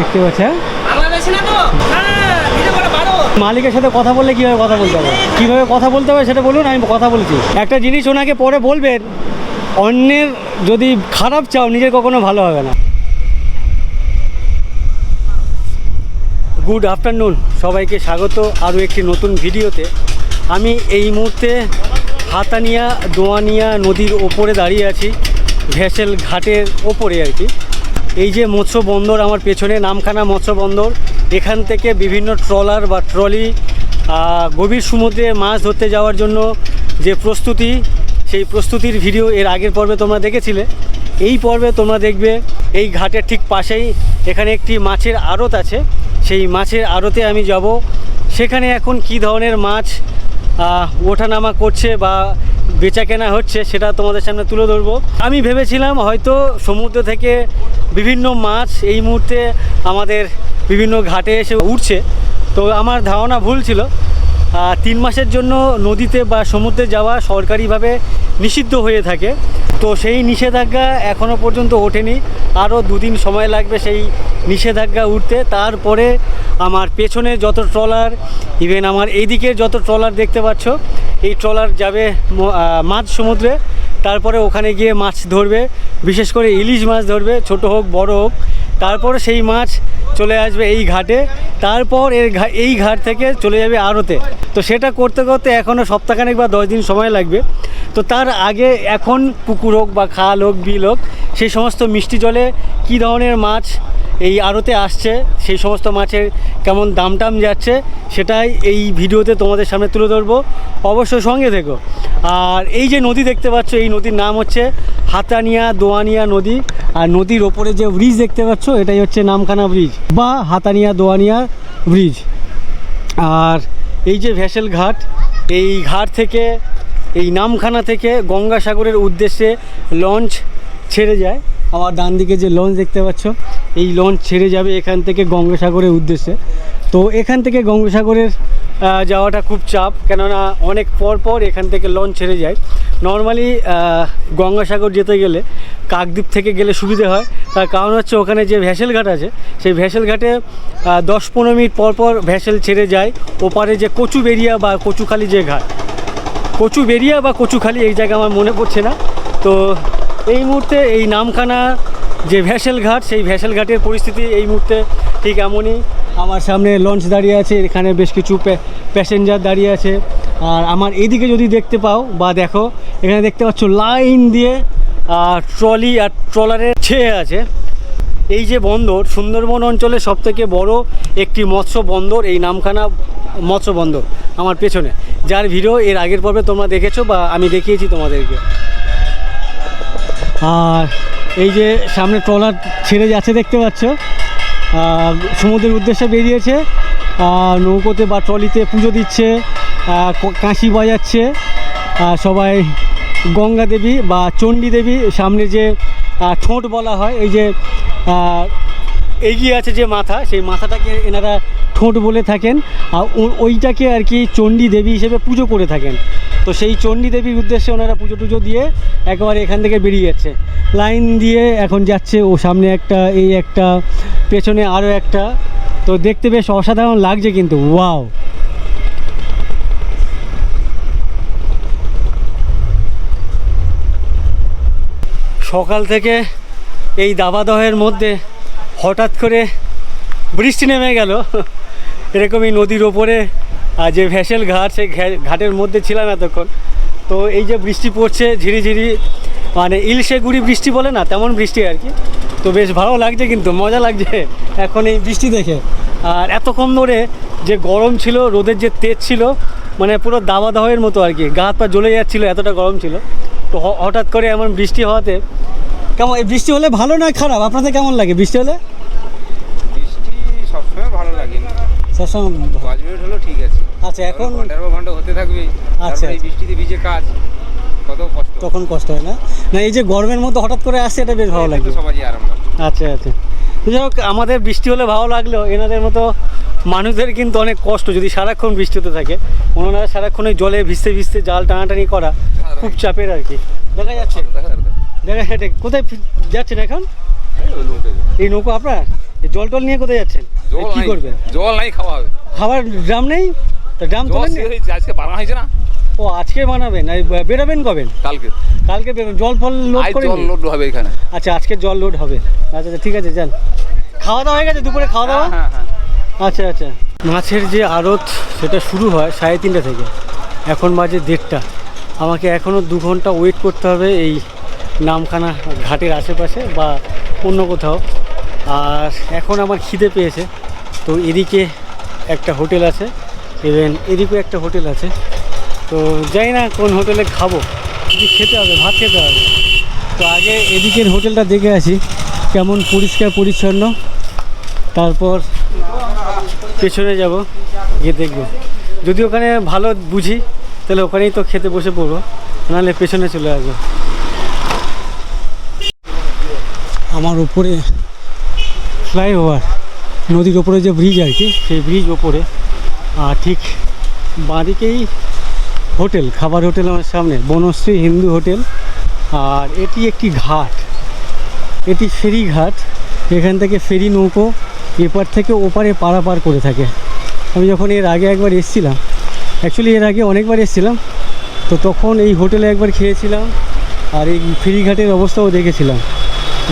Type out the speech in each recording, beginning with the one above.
দেখতে পাচ্ছেন? মালিকের সাথে কথা বললে কীভাবে কথা বলতে হবে? কীভাবে কথা বলতে হবে সেটা বলুন, আমি কথা বলছি। একটা জিনিস ওনাকে পরে বলবেন, অন্যের যদি খারাপ চাও, নিজের কখনো ভালো হবে না। গুড আফটারনুন সবাইকে স্বাগত আরও একটি নতুন ভিডিওতে। আমি এই মুহূর্তে হাতানিয়া দোয়ানিয়া নদীর ওপরে দাঁড়িয়ে আছি, ভেসেল ঘাটের ওপরে আর কি। এই যে মৎস্য বন্দর আমার পেছনে, নামখানা মৎস্য বন্দর, এখান থেকে বিভিন্ন ট্রলার বা ট্রলি গভীর সমুদ্রে মাছ ধরতে যাওয়ার জন্য যে প্রস্তুতি, সেই প্রস্তুতির ভিডিও এর আগের পর্বে তোমরা দেখেছিলে। এই পর্বে তোমরা দেখবে এই ঘাটের ঠিক পাশেই এখানে একটি মাছের আড়ত আছে। সেই মাছের আড়তে আমি যাব। সেখানে এখন কি ধরনের মাছ ওঠানামা করছে বা বেচা কেনা হচ্ছে, সেটা তোমাদের সামনে তুলে ধরবো। আমি ভেবেছিলাম হয়তো সমুদ্র থেকে বিভিন্ন মাছ এই মুহূর্তে আমাদের বিভিন্ন ঘাটে এসে উঠছে তো আমার ধারণা ভুল ছিল। তিন মাসের জন্য নদীতে বা সমুদ্রে যাওয়া সরকারিভাবে নিষিদ্ধ হয়ে থাকে। তো সেই নিষেধাজ্ঞা এখনও পর্যন্ত ওঠেনি। আরও দুদিন সময় লাগবে সেই নিষেধাজ্ঞা উঠতে। তারপরে আমার পেছনে যত ট্রলার, ইভেন আমার এইদিকে যত ট্রলার দেখতে পাচ্ছ এই ট্রলার যাবে মাছ সমুদ্রে, তারপরে ওখানে গিয়ে মাছ ধরবে, বিশেষ করে ইলিশ মাছ ধরবে, ছোট হোক, বড় হোক। তারপরে সেই মাছ চলে আসবে এই ঘাটে। তারপর এর এই ঘাট থেকে চলে যাবে আড়তে তো সেটা করতে করতে এখনও সপ্তাহখানেক বা দশ দিন সময় লাগবে। তো তার আগে এখন পুকুর হোক বা খাল হোক, বিল হোক, সেই সমস্ত মিষ্টি জলে কী ধরনের মাছ এই আড়তে আসছে, সেই সমস্ত মাছের কেমন দাম টাম যাচ্ছে, সেটাই এই ভিডিওতে তোমাদের সামনে তুলে ধরবো। অবশ্যই সঙ্গে থেকো। আর এই যে নদী দেখতে পাচ্ছ, এই নদীর নাম হচ্ছে হাতানিয়া দোয়ানিয়া নদী। আর নদীর ওপরে যে ব্রিজ দেখতে পাচ্ছ এটাই হচ্ছে নামখানা ব্রিজ বা হাতানিয়া দোয়ানিয়া ব্রিজ। আর এই যে ভেসেল ঘাট, এই ঘাট থেকে, এই নামখানা থেকে গঙ্গাসাগরের উদ্দেশ্যে লঞ্চ ছেড়ে যায়। আমার ডান দিকে যে লঞ্চ দেখতে পাচ্ছ, এই লঞ্চ ছেড়ে যাবে এখান থেকে গঙ্গাসাগরের উদ্দেশ্যে। তো এখান থেকে গঙ্গাসাগরের যাওয়াটা খুব চাপ, কেননা অনেক পর পর এখান থেকে লঞ্চ ছেড়ে যায়। নর্মালি গঙ্গাসাগর যেতে গেলে কাকদ্বীপ থেকে গেলে সুবিধে হয়। তার কারণ হচ্ছে ওখানে যে ভ্যাসেল ঘাট আছে, সেই ভ্যাসেল ঘাটে দশ পনেরো মিনিট পর পর ভ্যাসেল ছেড়ে যায়। ওপারে যে কচু বেরিয়া বা কচুখালি যে ঘাট কচু বেরিয়া বা কচুখালি এই জায়গা আমার মনে পড়ছে না। তো এই মুহূর্তে এই নামখানা যে ভ্যাসেল ঘাট, সেই ভ্যাসেল ঘাটের পরিস্থিতি এই মুহূর্তে ঠিক এমনই। আমার সামনে লঞ্চ দাঁড়িয়ে আছে, এখানে বেশ কিছু প্যাসেঞ্জার দাঁড়িয়ে আছে। আর আমার এইদিকে যদি দেখতে পাও বা দেখো, এখানে দেখতে পাচ্ছ লাইন দিয়ে আর ট্রলি আর ট্রলারের ছেয়ে আছে। এই যে বন্দর, সুন্দরবন অঞ্চলে সবথেকে বড় একটি মৎস্য বন্দর, এই নামখানা মৎস্য বন্দর আমার পেছনে। যার ভিডিও এর আগের পর্বে তোমরা দেখেছ বা আমি দেখিয়েছি তোমাদেরকে। আর এই যে সামনে ট্রলার ছেড়ে যাচ্ছে দেখতে পাচ্ছ সমুদ্রের উদ্দেশ্যে বেরিয়েছে। নৌকোতে বা ট্রলিতে পুজো দিচ্ছে আহ, ক- বাজাচ্ছে সবাই গঙ্গা দেবী বা চণ্ডী দেবী সামনে যে ঠোঁট বলা হয় এই যে এগিয়ে আছে যে মাথা সেই মাথাটাকে এনারা ঠোঁট বলে থাকেন। আর ওইটাকে আর কি চণ্ডী দেবী হিসেবে পুজো করে থাকেন। তো সেই চণ্ডী দেবীর উদ্দেশ্যে ওনারা পুজো টুজো দিয়ে একেবারে এখান থেকে বেরিয়ে যাচ্ছে। লাইন দিয়ে এখন যাচ্ছে ও সামনে একটা এই একটা পেছনে আরও একটা। তো দেখতে বেশ অসাধারণ লাগছে কিন্তু ওয়াও। সকাল থেকে এই দাবাদহের মধ্যে হঠাৎ করে বৃষ্টি নেমে গেল। এরকমই নদীর ওপরে আহ, যে ভ্যাসেল ঘাট সেই ঘাটের মধ্যে ছিলাম এতক্ষণ। তো এই যে বৃষ্টি পড়ছে ঝিরিঝিরি মানে ইলশে গুড়ি বৃষ্টি বলে না তেমন বৃষ্টি আর কি। তো বেশ ভালো লাগছে কিন্তু মজা লাগছে এখন এই বৃষ্টি দেখে। আর এতক্ষণ ধরে যে গরম ছিল রোদের যে তেজ ছিল মানে পুরো দাবা দাহের মতো আর কি। গা হাত পা জ্বলে যাচ্ছিল এতটা গরম ছিল। তো হঠাৎ করে এমন বৃষ্টি হওয়াতে কেমন এই বৃষ্টি হলে ভালো নয় খারাপ? আপনাদের কেমন লাগে বৃষ্টি হলে? বৃষ্টি সবসময় ভালো লাগে। সবসময় পাঁচ মিনিট হলো ঠিক আছে। আচ্ছা এখন ঘণ্টার পর ঘণ্টা হতে থাকবে আচ্ছা, আচ্ছা। বৃষ্টিতে ভিজে কাজ। কত তখন কষ্ট হয় না। না এই যে গরমের মধ্যে হঠাৎ করে আসছে এটা বেশ ভালো লাগে সবারই আরাম আচ্ছা আচ্ছা। যাই হোক আমাদের বৃষ্টি হলে ভালো লাগলেও এনাদের মতো মানুষদের কিন্তু অনেক কষ্ট যদি সারাক্ষণ বৃষ্টি হতে থাকে। ওনারা সারাক্ষণ ওই জলে ভিজতে ভিজতে জাল টানাটানি করা খুব চাপের আর কি। দেখা যাচ্ছে। দেখা তো। যাচ্ছে কোথায় যাচ্ছেন এখন? এই নৌকো আপনার? এই জল টল নিয়ে কোথায় যাচ্ছেন? কি করবেন? জল নাই খাওয়া হবে। খাবার ড্রাম নেই? তা ড্রাম তোলেন আজকে বানানো হয়েছে না? ও আজকে বানাবেন? বেরোবেন কবেন কালকে। কালকে বেরোবেন। জল ফল লোড করে জল লোড হবে এখানে। আচ্ছা আজকে জল লোড হবে। আচ্ছা আচ্ছা ঠিক আছে যান। খাওয়া দাওয়া হয়ে গেছে? দুপুরে খাওয়া দাওয়া হ্যাঁ হ্যাঁ। আচ্ছা আচ্ছা। মাছের যে আড়ত সেটা শুরু হয় সাড়ে তিনটা থেকে। এখন বাজে দেড়টা। আমাকে এখনও দু ঘণ্টা ওয়েট করতে হবে এই নামখানা ঘাটের আশেপাশে বা অন্য কোথাও। আর এখন আমার খিদে পেয়েছে। তো এদিকে একটা হোটেল আছে। ইভেন এদিকেও একটা হোটেল আছে। তো যাই না কোন হোটেলে খাব। কিছু খেতে হবে? ভাত খেতে হবে। তো আগে এদিকের হোটেলটা দেখে আসি, কেমন পরিষ্কার পরিচ্ছন্ন। তারপর পেছনে যাব, গিয়ে দেখব। যদি ওখানে ভালো বুঝি, তাহলে ওখানেই তো খেতে বসে পড়ব, নাহলে পেছনে চলে আসব। আমার উপরে ফ্লাইওভার, নদীর ওপরে যে ব্রিজ আর কি, সেই ব্রিজ ওপরে। আর ঠিক বাঁদিকেই হোটেল, খাবার হোটেল আমার সামনে, বনশ্রী হিন্দু হোটেল। আর এটি একটি ঘাট। এটি ফেরি ঘাট। এখান থেকে ফেরি নৌকো এপার থেকে ওপারে পারাপার করে থাকে। আমি যখন এর আগে একবার এসেছিলাম অ্যাকচুয়ালি এর আগে অনেকবার এসেছিলাম, তো তখন এই হোটেলে একবার খেয়েছিলাম আর এই ফেরিঘাটের অবস্থাও দেখেছিলাম।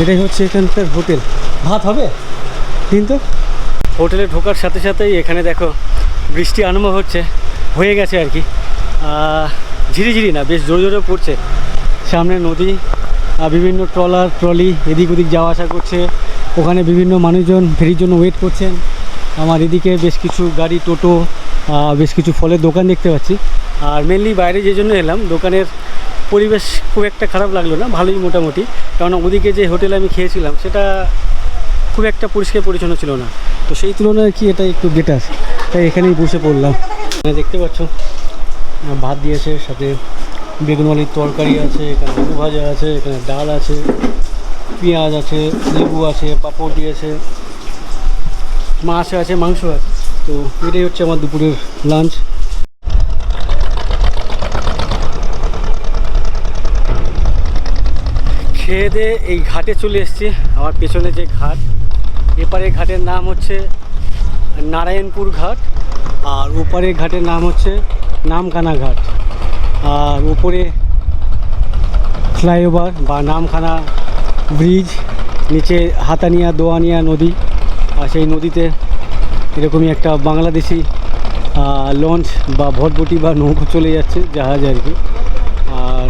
এটাই হচ্ছে এখানকার হোটেল। ভাত হবে? কিন্তু হোটেলে ঢোকার সাথে সাথেই এখানে দেখো, বৃষ্টি আরম্ভ হচ্ছে, হয়ে গেছে আর কি। ঝিরিঝিরি না, বেশ জোরে জোরে পড়ছে। সামনে নদী বিভিন্ন ট্রলার, ট্রলি, এদিক ওদিক যাওয়া আসা করছে। ওখানে বিভিন্ন মানুষজন ফেরির জন্য ওয়েট করছেন। আমার এদিকে বেশ কিছু গাড়ি, টোটো বেশ কিছু ফলের দোকান দেখতে পাচ্ছি। আর মেনলি বাইরে যে জন্য এলাম, দোকানের পরিবেশ খুব একটা খারাপ লাগল না, ভালোই মোটামুটি। কারণ ওদিকে যে হোটেলে আমি খেয়েছিলাম, সেটা খুব একটা পরিষ্কার পরিচ্ছন্ন ছিল না। তো সেই তুলনায় কি এটা একটু বেটার তাই এখানেই বসে পড়লাম। দেখতে পাচ্ছ ভাত দিয়েছে, সাথে বেগুন আলুর তরকারি আছে, এখানে আলু ভাজা আছে, এখানে ডাল আছে, পেঁয়াজ আছে, লেবু আছে, পাঁপড় দিয়েছে, মাছ আছে, মাংস আছে। তো এটাই হচ্ছে আমার দুপুরের লাঞ্চ খেয়ে দিয়ে এই ঘাটে চলে এসেছি, আমার পেছনে যে ঘাট। এপারের ঘাটের নাম হচ্ছে নারায়ণপুর ঘাট, আর ওপারের ঘাটের নাম হচ্ছে নামখানা ঘাট আর উপরে ফ্লাইওভার বা নামখানা ব্রিজ, নিচে হাতানিয়া দোয়ানিয়া নদী, আর সেই নদীতে এরকমই একটা বাংলাদেশি লঞ্চ বা ভটভটি বা নৌকো চলে যাচ্ছে জাহাজ আর কি। আর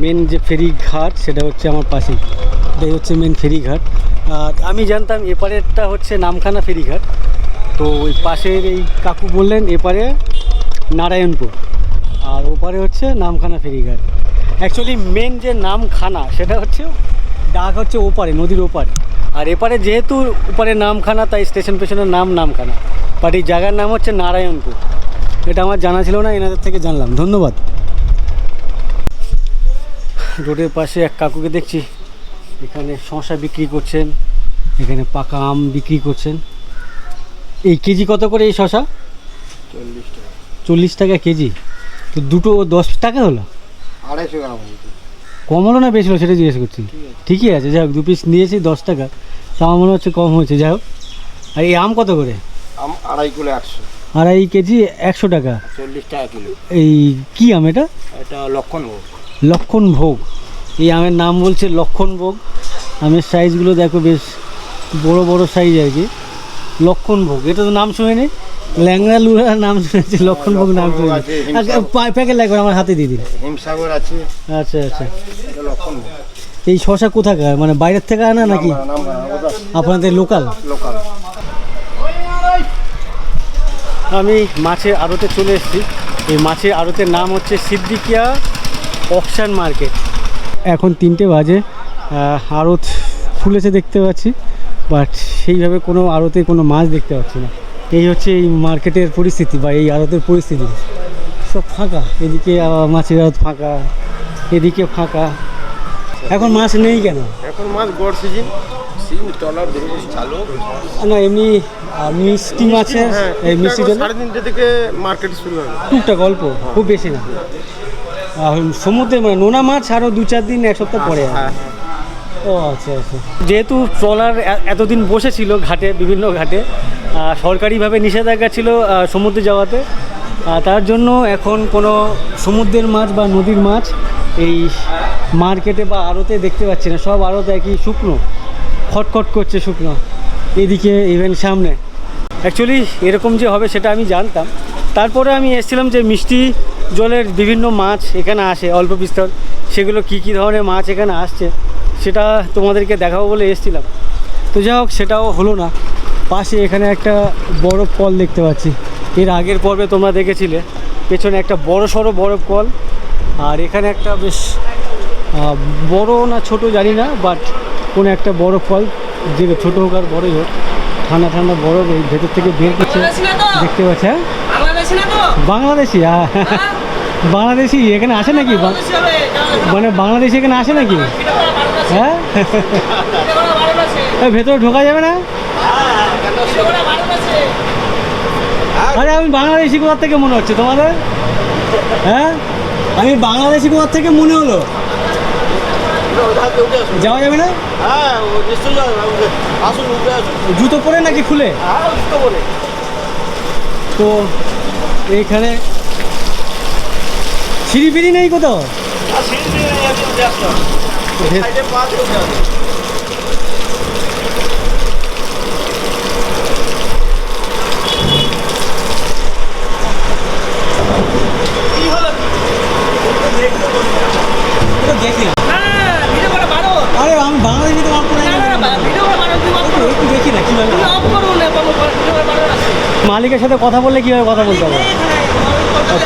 মেন যে ফেরি ঘাট সেটা হচ্ছে আমার পাশেই। এটাই হচ্ছে মেন ফেরি ঘাট আমি জানতাম এপারেরটা হচ্ছে নামখানা ফেরি ঘাট তো ওই পাশের এই কাকু বললেন এপারে নারায়ণপুর। আর ওপারে হচ্ছে নামখানা ফেরিঘাট। অ্যাকচুয়ালি মেন যে নামখানা, সেটা হচ্ছে ডাক হচ্ছে ওপারে, নদীর ওপারে। আর এপারে যেহেতু ওপারে নামখানা, তাই স্টেশন পেছনের নাম নামখানা। বাট এই জায়গার নাম হচ্ছে নারায়ণপুর। এটা আমার জানা ছিল না, এনাদের থেকে জানলাম। ধন্যবাদ। রোডের পাশে এক কাকুকে দেখছি। এখানে শশা বিক্রি করছেন, এখানে পাকা আম বিক্রি করছেন। এই কেজি কত করে এই শশা? চল্লিশ টাকা। চল্লিশ টাকা কেজি। তো দুটো দশ টাকা হলো? আড়াইশো গ্রাম কম হলো না বেশি হলো সেটা জিজ্ঞেস করছি। ঠিকই আছে যাই হোক দু পিস নিয়েছি দশ টাকা। তা আমার মনে হচ্ছে কম হয়েছে যাই হোক। আর এই আম কত করে? আম আড়াই কিলো একশো। আড়াই কেজি একশো টাকা। চল্লিশ টাকা কিলো। এই কি আম এটা? এটা লক্ষণ ভোগ। লক্ষণ ভোগ। এই আমের নাম বলছে লক্ষণ ভোগ। আমের সাইজগুলো দেখো বেশ বড় বড় সাইজ আর কি। লক্ষণ ভোগ এটা তো নাম শুনিনি। ল্যাংড়া লুড়া নাম শুনেছি। লক্ষণ ভোগ নাম আচ্ছা, প্যাকেট লাগবে আমার হাতে দিয়ে দিন। হিমসাগর আছে। আচ্ছা আচ্ছা। এই শশা কোথাকার? মানে বাইরের থেকে আনা নাকি? আপনাদের লোকাল? লোকাল। আমি মাছের আড়তে চলে এসেছি। এই মাছের আড়তের নাম হচ্ছে সিদ্দিকিয়া অকশান মার্কেট। এখন তিনটে বাজে আড়ত খুলেছে দেখতে পাচ্ছি। বাট সেইভাবে কোনো আড়তে কোনো মাছ দেখতে পাচ্ছি না। এই হচ্ছে এই মার্কেটের পরিস্থিতি বা এই আড়তের পরিস্থিতি। সব ফাঁকা এদিকে মাছের আড়ত ফাঁকা এদিকে ফাঁকা। এখন মাছ নেই কেন? এখন মাছ গড় সিজন না এমনি মিষ্টি মাছের হ্যাঁ মিষ্টি সাড়ে তিনটে থেকে মার্কেট শুরু হবে। টুকটাক অল্প খুব বেশি না। আর সমুদ্রে মানে নোনা মাছ আরও দু চার দিন এক সপ্তাহ পরে ও আচ্ছা আচ্ছা। যেহেতু ট্রলার এতদিন বসেছিল ঘাটে, বিভিন্ন ঘাটে সরকারিভাবে নিষেধাজ্ঞা ছিল সমুদ্রে যাওয়াতে তার জন্য এখন কোনো সমুদ্রের মাছ বা নদীর মাছ এই মার্কেটে বা আড়তে দেখতে পাচ্ছি না। সব আড়তে একই শুকনো, খটখট করছে শুকনো, এদিকে ইভেন সামনে। অ্যাকচুয়ালি এরকম যে হবে সেটা আমি জানতাম। তারপরে আমি এসেছিলাম যে মিষ্টি জলের বিভিন্ন মাছ এখানে আসে, অল্প বিস্তর। সেগুলো কী কী ধরনের মাছ এখানে আসছে? সেটা তোমাদেরকে দেখাবো বলে এসেছিলাম। তো যাই হোক সেটাও হলো না। পাশে এখানে একটা বরফ কল দেখতে পাচ্ছি। এর আগের পর্বে তোমরা দেখেছিলে। পেছনে একটা বড় সড়ো বরফ কল। আর এখানে একটা বেশ বড় না ছোট জানি না বাট কোনো একটা বড় ফল যে ছোটো হোক আর বড়ই হোক। ঠান্ডা ঠান্ডা বরফ এই ভেতর থেকে বের করছে দেখতে পাচ্ছ হ্যাঁ? বাংলাদেশি বাংলাদেশি হ্যাঁ। হ্যাঁ? বাংলাদেশি এখানে আসে নাকি? মানে বাংলাদেশি এখানে আসে নাকি? হ্যাঁ? ভেতরে ঢোকা যাবে না? আছে আরে আমি বাংলাদেশি কোথার থেকে মনে হচ্ছে তোমাদের। হ্যাঁ? আমি বাংলাদেশি কোথার থেকে মনে হলো। যাওয়া যাবে না? হ্যাঁ জুতো পরে নাকি খুলে? হ্যাঁ তো এইখানে সিঁড়ি ফিরি নেই কোথাও? দেখি না। মালিকের সাথে কথা বললে কীভাবে কথা বলতে হবে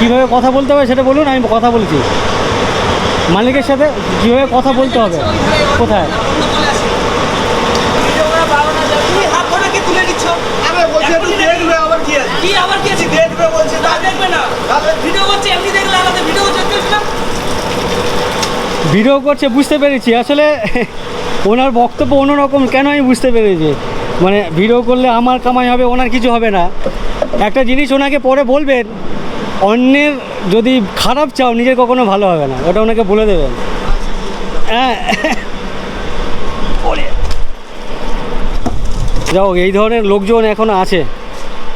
কীভাবে কথা বলতে হবে সেটা বলুন, আমি কথা বলছি মালিকের সাথে কীভাবে কথা বলতে হবে? কোথায়? ভিডিও করা বারণ আছে তুমি হাত ধরে তুলে নিচ্ছ? আরে বলছি একটু দেখবে? আবার কি আছে? কি আবার কি আছে? দেখবে বলছি না। দেখবে না। ভিডিও করছে এমনি দেখলে আলাদা ভিডিও করছে দেখতে ভিডিও করছে বুঝতে পেরেছি। আসলে ওনার বক্তব্য অন্যরকম কেন আমি বুঝতে পেরেছি? মানে ভিডিও করলে আমার কামাই হবে ওনার কিছু হবে না। একটা জিনিস ওনাকে পরে বলবেন অন্যের যদি খারাপ চাও, নিজের কখনো ভালো হবে না। ওটা ওনাকে বলে দেবেন। হ্যাঁ। যাও এই ধরনের লোকজন এখনও আছে।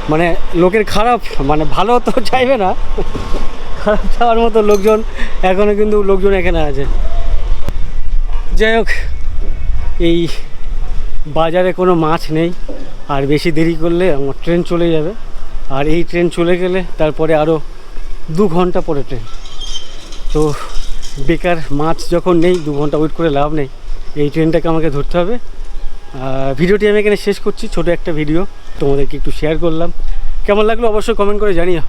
মানে লোকের খারাপ মানে ভালো তো চাইবে না। খারাপ চাওয়ার মতো লোকজন এখনও কিন্তু লোকজন এখানে আছে। যাই হোক, এই বাজারে কোনো মাছ নেই। আর বেশি দেরি করলে আমার ট্রেন চলে যাবে। আর এই ট্রেন চলে গেলে তারপরে আরও দু ঘণ্টা পরে ট্রেন। তো বেকার মাছ যখন নেই, দু ঘণ্টা ওয়েট করে লাভ নেই। এই ট্রেনটাকে আমাকে ধরতে হবে। ভিডিওটি আমি এখানে শেষ করছি। ছোট একটা ভিডিও। তোমাদেরকে একটু শেয়ার করলাম। কেমন লাগল অবশ্যই কমেন্ট করে জানিও।